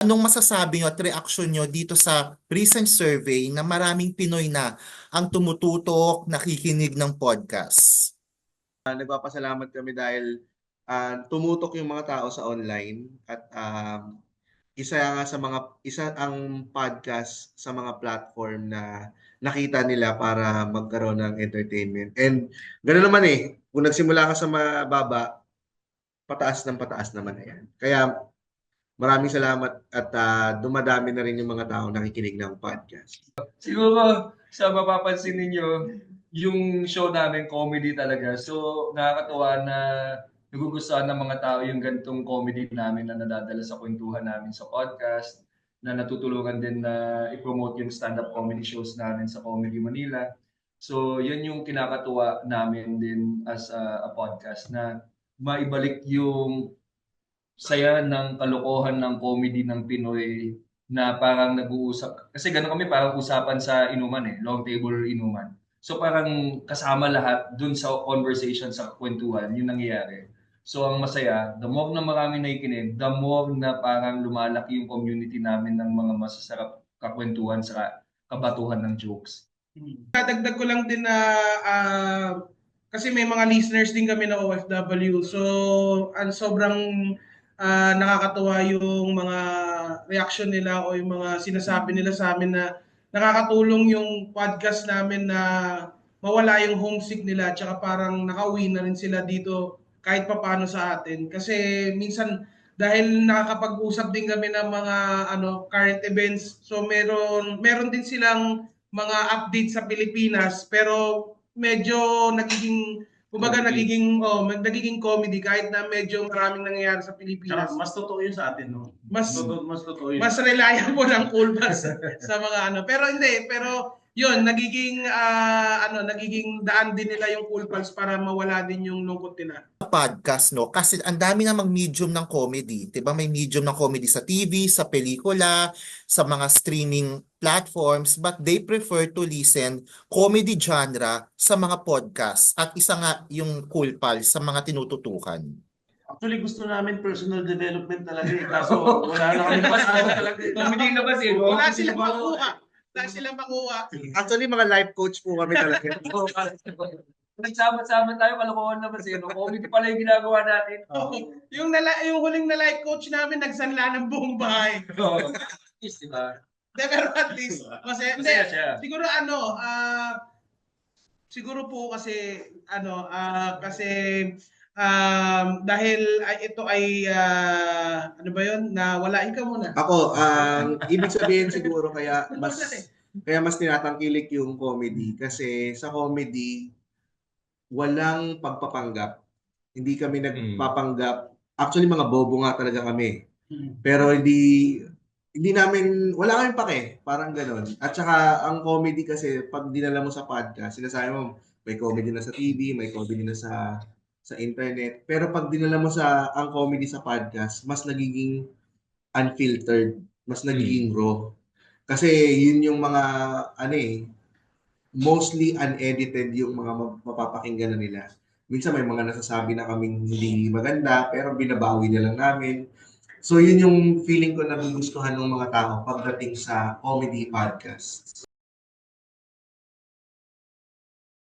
Anong masasabi nyo at reaksyon nyo dito sa recent survey na maraming Pinoy na ang tumututok, nakikinig ng podcast? Ah, nagpapasalamat kami dahil ah, tumutok yung mga tao sa online at um, isa nga sa mga isa ang podcast sa mga platform na nakita nila para magkaroon ng entertainment. And ganoon naman eh, kung nagsimula ka sa mababa, pataas ng pataas naman na yan. Kaya maraming salamat at ah, dumadami na rin yung mga tao nakikinig ng podcast. Siguro sa mapapansin ninyo, yung show namin comedy talaga. So nakakatuwa na nagugustuhan ng mga tao yung gantong comedy namin na nadadala sa kwentuhan namin sa podcast, na natutulungan din na i-promote yung stand-up comedy shows namin sa Comedy Manila. So yun yung kinakatuwa namin din as a, a podcast na maibalik yung saya ng kalokohan ng comedy ng Pinoy na parang nag-uusap. Kasi ganun kami parang usapan sa inuman eh, long table inuman. So parang kasama lahat dun sa conversation sa kwentuhan, yung nangyayari. So ang masaya, the more na marami nakikinig, the more na parang lumalaki yung community namin ng mga masasarap kakwentuhan sa kabatuhan ng jokes. Dadagdag ko lang din na ah, kasi may mga listeners din kami na OFW. So, ang sobrang ah, nakakatuwa yung mga reaction nila o yung mga sinasabi nila sa amin na nakakatulong yung podcast namin na mawala yung homesick nila tsaka parang nakauwi na rin sila dito kahit papaano sa atin. Kasi minsan dahil nakakapag-usap din kami ng mga ano current events, so meron meron din silang mga update sa Pilipinas pero medyo nagiging kumbaga Comedy. nagiging oh mag- nagiging comedy kahit na medyo maraming nangyayari sa Pilipinas. Tsaka mas totoo yun sa atin, no? Mas Totoo, mas totoo yun. mas reliable ang cool bus sa mga ano. Pero hindi, pero yun, nagiging ah, ano, nagiging daan din nila yung cool pals para mawala din yung lungkot nila. podcast, no? Kasi ang dami namang medium ng comedy. 'di ba? May medium ng comedy sa TV, sa pelikula, sa mga streaming platforms, but they prefer to listen comedy genre sa mga podcast. At isa nga yung Cool Pals sa mga tinututukan. Actually, gusto namin personal development talaga eh. Kaso wala na kami pasado talaga. Comedy na ba sino? Wala silang makuha. Wala silang makuha. Actually, mga life coach po kami talaga. Nagsama-sama tayo, kalokohan na ba sino? Comedy pala yung ginagawa natin. yung nala, yung huling na life coach namin nagsanla ng buong bahay. Oo. Is, diba? De, pero at least, masaya. Hindi, Masaya siya. siguro ano, ah siguro po kasi ano, ah kasi um, dahil ay, ito ay ah, ano ba 'yon? Na wala ikaw muna. Ako, ang ibig sabihin siguro kaya mas kaya mas tinatangkilik yung comedy kasi sa comedy walang pagpapanggap. Hindi kami nagpapanggap. Actually mga bobo nga talaga kami. Pero hindi hindi namin wala kaming pake, parang gano'n. At saka ang comedy kasi pag dinala mo sa podcast, sinasabi mo may comedy na sa TV, may comedy na sa sa internet. Pero pag dinala mo sa ang comedy sa podcast, mas nagiging unfiltered, mas nagiging raw. Kasi yun yung mga ano eh, mostly unedited yung mga map- mapapakinggan na nila. Minsan may mga nasasabi na kaming hindi maganda, pero binabawi na lang namin. So yun yung feeling ko na gugustuhan ng mga tao pagdating sa comedy podcast.